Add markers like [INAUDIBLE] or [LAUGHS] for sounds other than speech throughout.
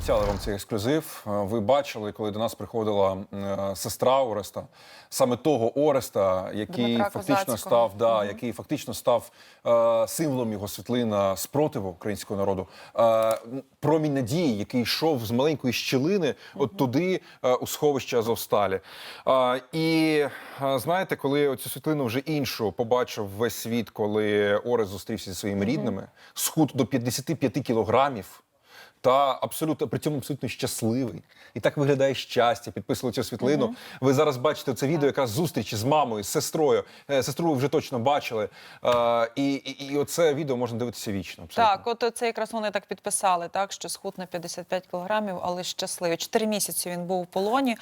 Обіцяли вам цей ексклюзив. Е, Ви бачили, коли до нас приходила е, сестра Ореста, саме того Ореста, який Дмитра фактично Козацького. став, да, який фактично став е, символом його світлина спротиву українського народу. Е, промінь надії, який йшов з маленької щілини, от туди е, у сховище Азовсталі. Е, і е, знаєте, коли цю світлину вже іншу побачив весь світ, коли Орест зустрівся зі своїми рідними, схуд до 55 кілограмів та абсолютно при цьому абсолютно щасливий. І так виглядає щастя. Підписували цю світлину. Ви зараз бачите це відео, якраз зустрічі з мамою, з сестрою. Е, Сестру ви вже точно бачили. Е, і, і, і оце відео можна дивитися вічно. Абсолютно. Так, от це якраз вони так підписали, так що схуд на 55 кілограмів, але щасливий. Чотири місяці він був у полоні.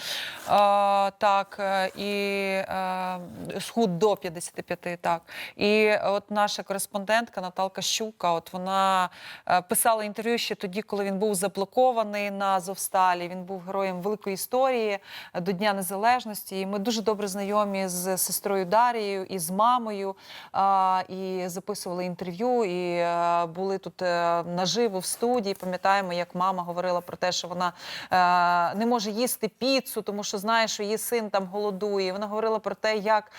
А, так, е, і е, схуд до 55, так. І от наша кореспондентка Наталка Щука, от вона е, писала інтерв'ю ще тоді, коли він був заблокований на Азовсталі. Він був героєм великої історії е, до Дня Незалежності. І ми дуже добре знайомі з сестрою Дарією і з мамою. І записували інтерв'ю, і е, були тут е, наживо в студії. Пам'ятаємо, як мама говорила про те, що вона не може їсти піцу, тому що знає, що її син там голодує. Вона говорила про те, як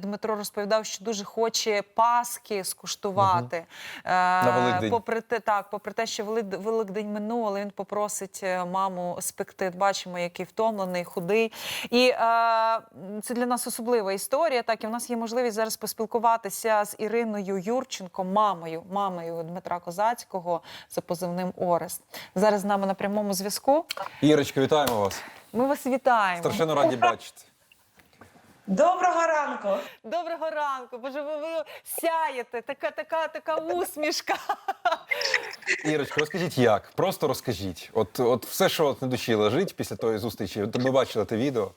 Дмитро розповідав, що дуже хоче паски скуштувати. Е, На Великдень. Попри те, так, попри те, що Великдень минув, але він попросить е, маму спекти. Бачимо, який втомлений, худий. І е, це для нас особлива історія. Так, і в нас є можливість зараз поспілкуватися з Іриною Юрченко, мамою, мамою Дмитра Козацького за позивним Орест. Зараз з нами на прямому зв'язку. Ірочка, вітаємо вас. Ми вас вітаємо. Страшенно раді [LAUGHS] бачити. Доброго ранку. Доброго ранку. Боже, ви, ви сяєте. Така, така, така усмішка. Ірочка, розкажіть як? Просто розкажіть. От, от все, що от на душі лежить після тої зустрічі. От ми бачили те відео.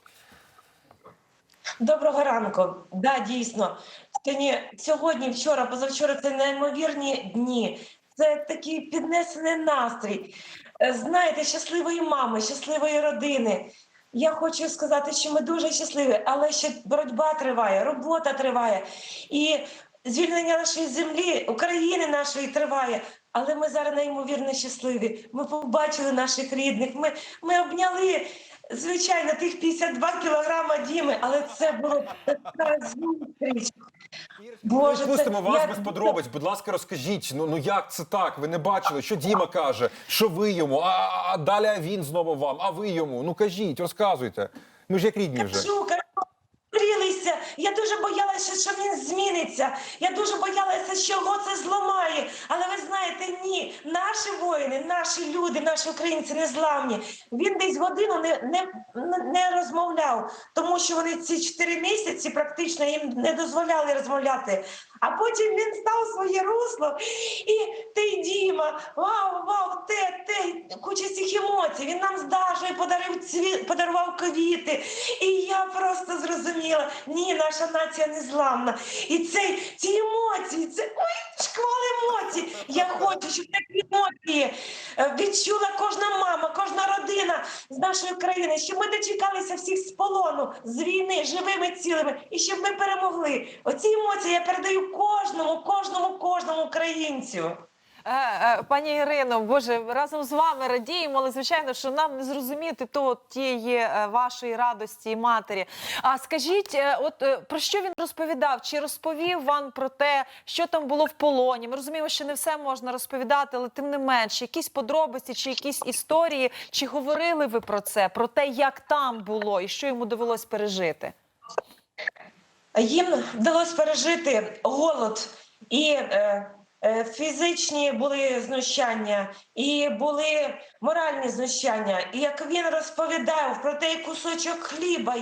Доброго ранку. Да, дійсно. Сьогодні, сьогодні, вчора, позавчора це неймовірні дні. Це такий піднесений настрій. Е, Знаєте, щасливої мами, щасливої родини. Я хочу сказати, що ми дуже щасливі, але ще боротьба триває, робота триває. І звільнення нашої землі, України нашої триває. Але ми зараз неймовірно щасливі. Ми побачили наших рідних. Ми, ми обняли, звичайно, тих 52 кілограма Діми, але це було така зустріч. Боже, Ми пустимо це- вас я- без подробиць. Будь ласка, розкажіть. Ну ну як це так? Ви не бачили, що Діма каже, що ви йому, а, а- а далі він знову вам, а ви йому. Ну кажіть, розказуйте. Ми ж як рідні вже. Кажу. Я дуже боялася, що він зміниться. Я дуже боялася, що його це зламає. Але ви знаєте, ні, наші воїни, наші люди, наші українці не зламні. Він десь годину не, не, не розмовляв, тому що вони ці чотири місяці практично їм не дозволяли розмовляти. А потім він став своє русло, і ти, Діма, вау, вау, те, те, куча цих емоцій. Він нам з подарив цві... подарував квіти. І я просто зрозуміла, ні, наша нація не зламна. І цей, ці емоції, це ой, шквал емоцій. Я хочу, щоб такі емоції е, відчула кожна мама, кожна родина з нашої країни, щоб ми дочекалися всіх з полону, з війни, живими, цілими, і щоб ми перемогли. Оці емоції я передаю кожному, кожному, кожному українцю. Е, е, Пані Ірино, Боже, разом з вами радіємо, але звичайно, що нам не зрозуміти то тієї е, вашої радості і матері. А скажіть, от про що він розповідав? Чи розповів вам про те, що там було в полоні? Ми розуміємо, що не все можна розповідати, але тим не менш, якісь подробиці чи якісь історії, чи говорили ви про це, про те, як там було і що йому довелось пережити? Їм вдалося пережити голод і е, е, фізичні були знущання, і були моральні знущання. І як він розповідав про той кусочок хліба,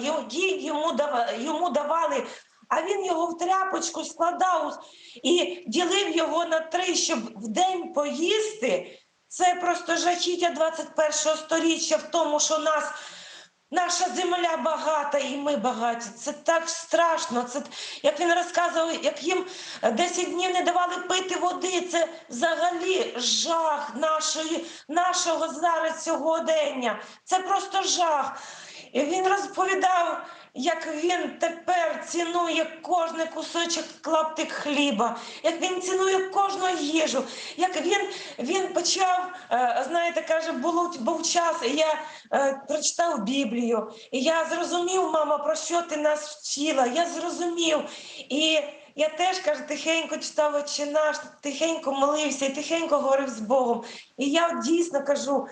дава- йому давали. А він його в тряпочку складав і ділив його на три, щоб в день поїсти. Це просто жахіття 21-го сторіччя в тому, що нас Наша земля багата, і ми багаті. Це так страшно. Це як він розказував, як їм е, 10 днів не давали пити води. Це взагалі жах нашої, нашого зараз сьогодення. Це просто жах. І він розповідав, як він тепер цінує кожний кусочок клаптик хліба, як він цінує кожну їжу, як він, він почав, е, знаєте, каже, було, був час, і я е, прочитав Біблію, і я зрозумів, мама, про що ти нас вчила. Я зрозумів. І я теж каже, тихенько читав «Отче наш, тихенько молився і тихенько говорив з Богом. І я дійсно кажу.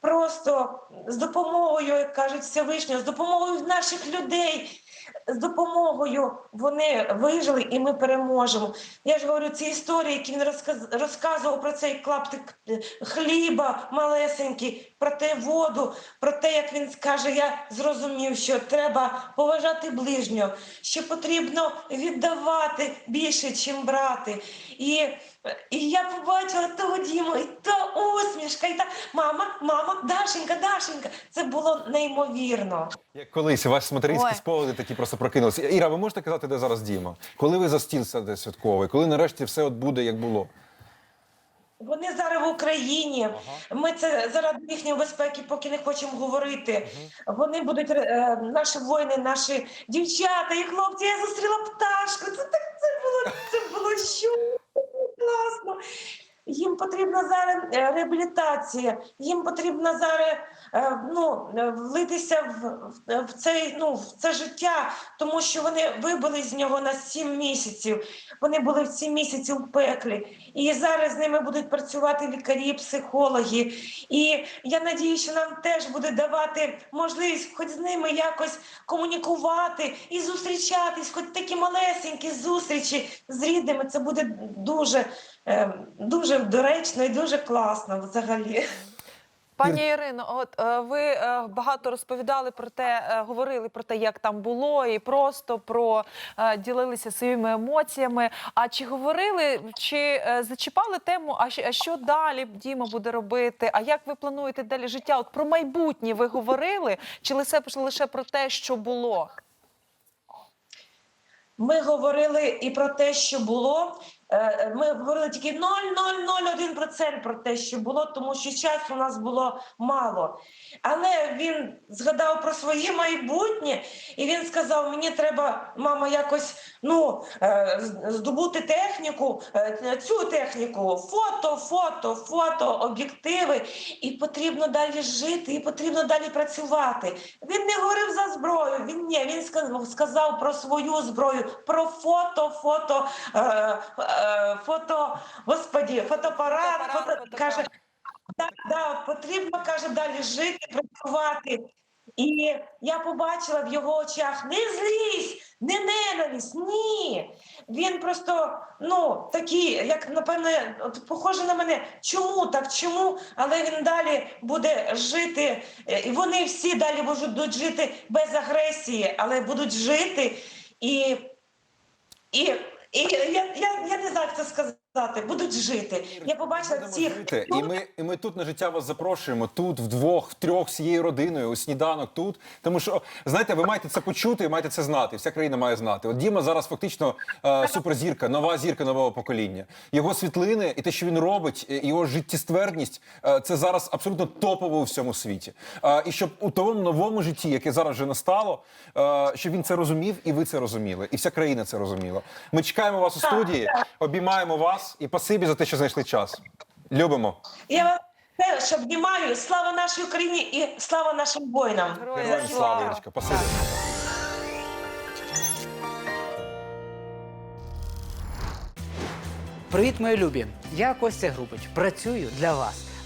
Просто з допомогою, як кажуть Всевишнього, з допомогою наших людей, з допомогою вони вижили і ми переможемо. Я ж говорю, ці історії, які він розказ- розказував про цей клаптик е, хліба малесенький, про те воду, про те, як він скаже, я зрозумів, що треба поважати ближнього, що потрібно віддавати більше, чим брати. І, і я побачила того Діму, і та усмішка, і та мама, мама, Дашенька, Дашенька. Це було неймовірно. Як колись у вас материнські Ой. спогади такі просто прокинулися. Іра, ви можете казати, де зараз Діма? Коли ви за стіл сядете святковий? Коли нарешті все от буде як було? Вони зараз в Україні. Ми це заради їхньої безпеки, поки не хочемо говорити. Вони будуть е, наші воїни, наші дівчата і хлопці. Я зустріла пташку. Це так це було це було що класно. Їм потрібна зараз е, реабілітація, їм потрібно зараз е, ну, е, влитися в, в, цей, ну, в це життя, тому що вони вибили з нього на сім місяців. Вони були в сім місяців в пеклі. І зараз з ними будуть працювати лікарі, психологи. І я надію, що нам теж буде давати можливість хоч з ними якось комунікувати і зустрічатись, хоч такі малесенькі зустрічі з рідними. Це буде дуже, дуже доречно і дуже класно взагалі. Пані Ірино, от е, ви е, багато розповідали про те, е, говорили про те, як там було, і просто про е, ділилися своїми емоціями. А чи говорили, чи е, зачіпали тему? А що далі Діма буде робити? А як ви плануєте далі життя? От про майбутнє ви говорили, чи лише лише про те, що було? Ми говорили і про те, що було. Е, Ми говорили тільки 0,001% про те, що було, тому що часу у нас було мало. Але він згадав про своє майбутнє, і він сказав: мені треба, мама, якось ну, е, здобути техніку, е, цю техніку, фото, фото, фото, об'єктиви. І потрібно далі жити, і потрібно далі працювати. Він не говорив за зброю. Він ні, він сказав, про свою зброю, про фото, фото, е, е, фото, господі, фотоапарат, Фотоапарат, фото, каже, да, да, потрібно каже далі жити, працювати. І я побачила в його очах не злість, не ненависть, ні. Він просто ну такий, як напевне, от похоже на мене. Чому так? Чому? Але він далі буде жити, е, і вони всі далі будуть жити без агресії, але будуть жити і. І, і я, я, я не знаю, як це сказати. Будуть жити. Я побачила цих жити. І ми, і ми тут на життя вас запрошуємо. Тут вдвох, втрьох з цією родиною, у сніданок тут. Тому що знаєте, ви маєте це почути, і маєте це знати. Вся країна має знати. От Діма зараз фактично е, суперзірка, нова зірка нового покоління. Його світлини і те, що він робить, його життєствердність е, це зараз абсолютно топово у всьому світі. Е, і щоб у тому новому житті, яке зараз вже настало, е, щоб він це розумів, і ви це розуміли, і вся країна це розуміла. Ми чекаємо вас у студії, обіймаємо вас і спасибі за те, що знайшли час. Любимо. Я вам теж обнімаю. Слава нашій Україні і слава нашим воїнам. Героям слава, Ірочка. Привіт, мої любі! Я Костя Грубич. Працюю для вас.